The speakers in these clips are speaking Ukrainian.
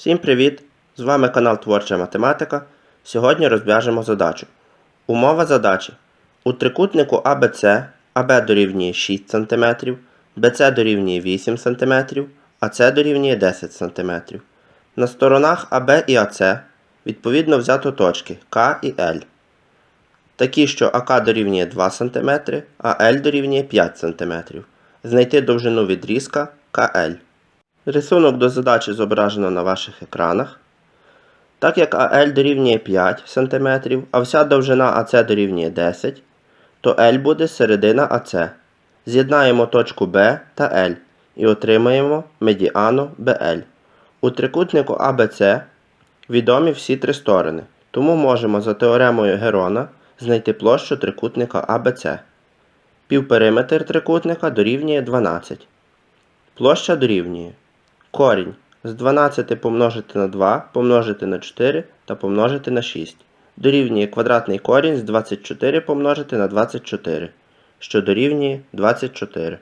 Всім привіт! З вами канал Творча Математика. Сьогодні розв'яжемо задачу. Умова задачі. У трикутнику ABC АБ дорівнює 6 см, BC дорівнює 8 см, АС дорівнює 10 см. На сторонах АБ і АС відповідно взято точки К і Л. Такі, що АК дорівнює 2 см, а Л дорівнює 5 см. Знайти довжину відрізка КЛ. Рисунок до задачі зображено на ваших екранах. Так як АЛ дорівнює 5 см, а вся довжина АС дорівнює 10 то L буде середина АС. З'єднаємо точку B та L і отримаємо медіану BL. У трикутнику ABC відомі всі три сторони, тому можемо за теоремою Герона знайти площу трикутника ABC. Півпериметр трикутника дорівнює 12. Площа дорівнює корінь з 12 помножити на 2 помножити на 4 та помножити на 6. Дорівнює квадратний корінь з 24 помножити на 24, що дорівнює 24.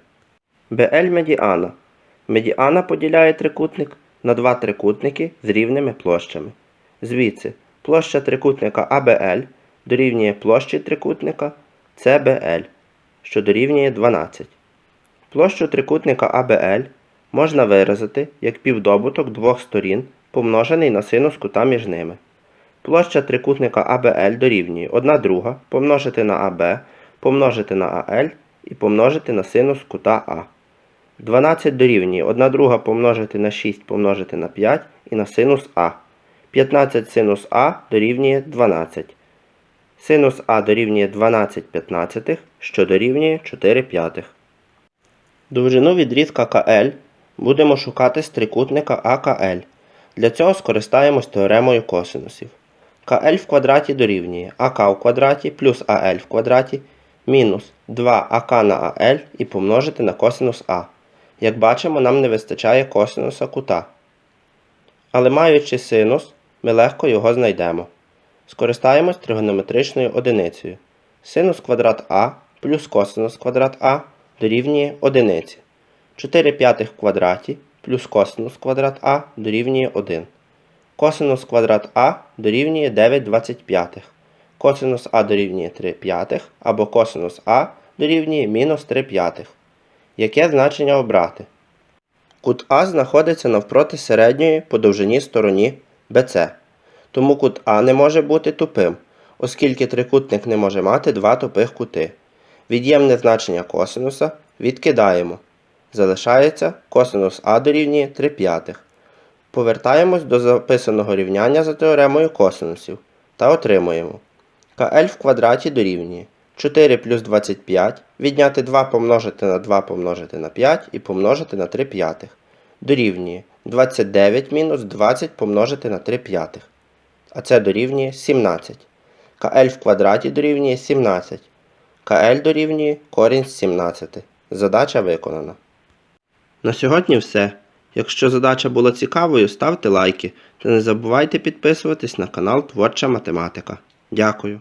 BL медіана. Медіана поділяє трикутник на два трикутники з рівними площами. Звідси площа трикутника ABL дорівнює площі трикутника CBL, що дорівнює 12. Площу трикутника ABL можна виразити як півдобуток двох сторін, помножений на синус кута між ними. Площа трикутника ABL дорівнює 1 друга помножити на AB, помножити на AL і помножити на синус кута А. 12 дорівнює 1 друга помножити на 6 помножити на 5 і на синус А. 15 синус А дорівнює 12. Синус А дорівнює 12 п'ятнадцятих, що дорівнює 4 п'ятих. Довжину відрізка КЛ будемо шукати з трикутника АКЛ. Для цього скористаємось теоремою косинусів. КЛ в квадраті дорівнює АК в квадраті плюс АЛ в квадраті мінус 2АК на АЛ і помножити на косинус А. Як бачимо, нам не вистачає косинуса кута. Але маючи синус, ми легко його знайдемо. Скористаємось тригонометричною одиницею. Синус квадрат А плюс косинус квадрат А дорівнює одиниці. 4 п'ятих в квадраті плюс косинус квадрат А дорівнює 1. Косинус квадрат А дорівнює 9 25. Косинус А дорівнює 3 п'ятих або косинус А дорівнює мінус 3 п'ятих. Яке значення обрати? Кут А знаходиться навпроти середньої по довжині стороні BC. Тому кут А не може бути тупим, оскільки трикутник не може мати два тупих кути. Від'ємне значення косинуса відкидаємо. Залишається косинус А дорівнює 3 п'ятих. Повертаємось до записаного рівняння за теоремою косинусів та отримуємо. КЛ в квадраті дорівнює 4 плюс 25 відняти 2 помножити на 2 помножити на 5 і помножити на 3 п'ятих. Дорівнює 29 мінус 20 помножити на 3 п'ятих. А це дорівнює 17. КЛ в квадраті дорівнює 17. КЛ дорівнює корінь з 17. Задача виконана. На сьогодні все. Якщо задача була цікавою, ставте лайки та не забувайте підписуватись на канал Творча Математика. Дякую.